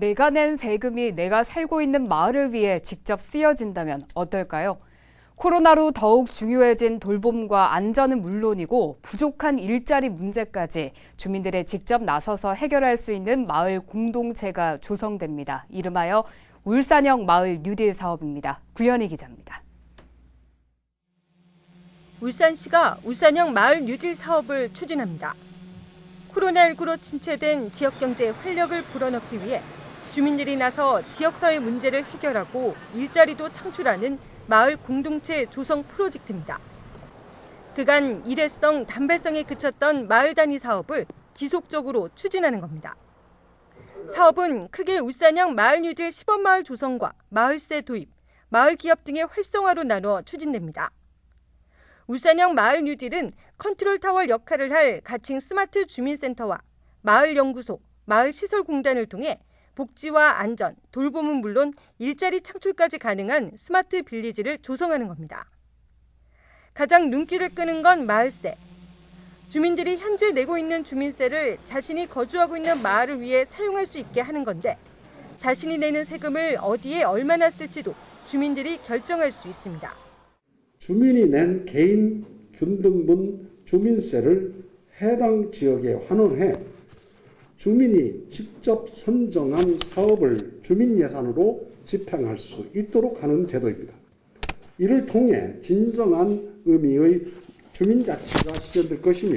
내가 낸 세금이 내가 살고 있는 마을을 위해 직접 쓰여진다면 어떨까요? 코로나로 더욱 중요해진 돌봄과 안전은 물론이고 부족한 일자리 문제까지 주민들의 직접 나서서 해결할 수 있는 마을 공동체가 조성됩니다. 이름하여 울산형 마을 뉴딜 사업입니다. 구현희 기자입니다. 울산시가 울산형 마을 뉴딜 사업을 추진합니다. 코로나19로 침체된 지역 경제에 활력을 불어넣기 위해 주민들이 나서 지역사회 문제를 해결하고 일자리도 창출하는 마을 공동체 조성 프로젝트입니다. 그간 일회성, 단발성에 그쳤던 마을 단위 사업을 지속적으로 추진하는 겁니다. 사업은 크게 울산형 마을 뉴딜 시범마을 조성과 마을세 도입, 마을 기업 등의 활성화로 나눠 추진됩니다. 울산형 마을 뉴딜은 컨트롤 타워 역할을 할 가칭 스마트 주민센터와 마을 연구소, 마을 시설 공단을 통해 복지와 안전, 돌봄은 물론 일자리 창출까지 가능한 스마트 빌리지를 조성하는 겁니다. 가장 눈길을 끄는 건 마을세. 주민들이 현재 내고 있는 주민세를 자신이 거주하고 있는 마을을 위해 사용할 수 있게 하는 건데 자신이 내는 세금을 어디에 얼마나 쓸지도 주민들이 결정할 수 있습니다. 주민이 낸 개인 균등분 주민세를 해당 지역에 환원해 주민이 직접 선정한 사업을 주민 예산으로 집행할 수 있도록 하는 제도입니다. 이를 통해 진정한 의미의 주민자치가 실현될 것이며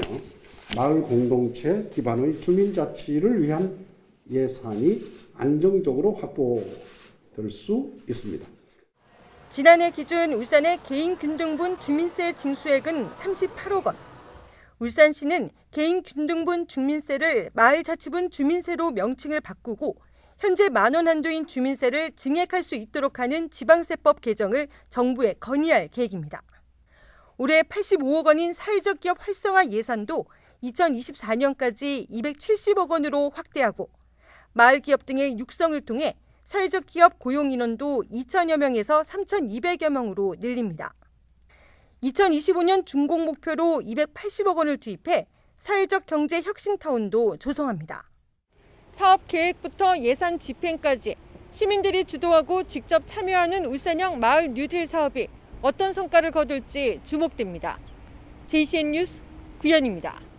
마을 공동체 기반의 주민자치를 위한 예산이 안정적으로 확보될 수 있습니다. 지난해 기준 울산의 개인 균등분 주민세 징수액은 38억 원. 울산시는 개인 균등분 주민세를 마을 자치분 주민세로 명칭을 바꾸고 현재 만원 한도인 주민세를 증액할 수 있도록 하는 지방세법 개정을 정부에 건의할 계획입니다. 올해 85억 원인 사회적 기업 활성화 예산도 2024년까지 270억 원으로 확대하고 마을 기업 등의 육성을 통해 사회적 기업 고용 인원도 2천여 명에서 3,200여 명으로 늘립니다. 2025년 준공 목표로 280억 원을 투입해 사회적 경제 혁신 타운도 조성합니다. 사업 계획부터 예산 집행까지 시민들이 주도하고 직접 참여하는 울산형 마을 뉴딜 사업이 어떤 성과를 거둘지 주목됩니다. JCN 뉴스 구현입니다.